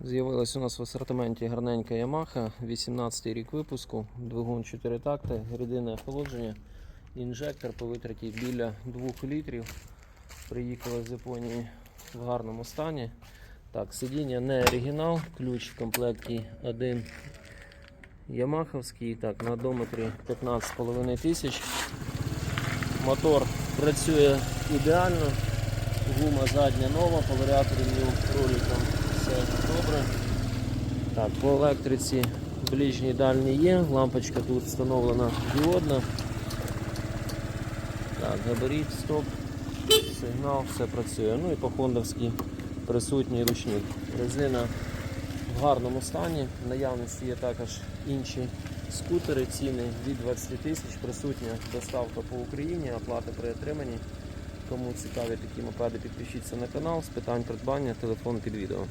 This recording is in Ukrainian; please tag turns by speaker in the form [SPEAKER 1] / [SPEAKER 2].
[SPEAKER 1] З'явилась у нас в асортименті гарненька Yamaha, 18 рік випуску, двигун 4 такти, рідинне охолодження, інжектор по витраті біля 2 літрів. Приїхала з Японії в гарному стані. Так, сидіння не оригінал, ключ в комплекті один Ямаховський. Так, на одометрі 15,5 тисяч. Мотор працює ідеально. Гума задня нова, по варіаторним роликам все добре. Так, по електриці ближній дальній є, лампочка тут встановлена діодна. Так, габарит, стоп, сигнал, все працює. Ну і по хондовській присутній ручник. Резина в гарному стані. В наявності є також інші скутери, ціни від 20 тисяч, присутня доставка по Україні, оплата при отриманні. Кому цікаві такі мопеди, підпишіться на канал з питань придбання, телефон під відео.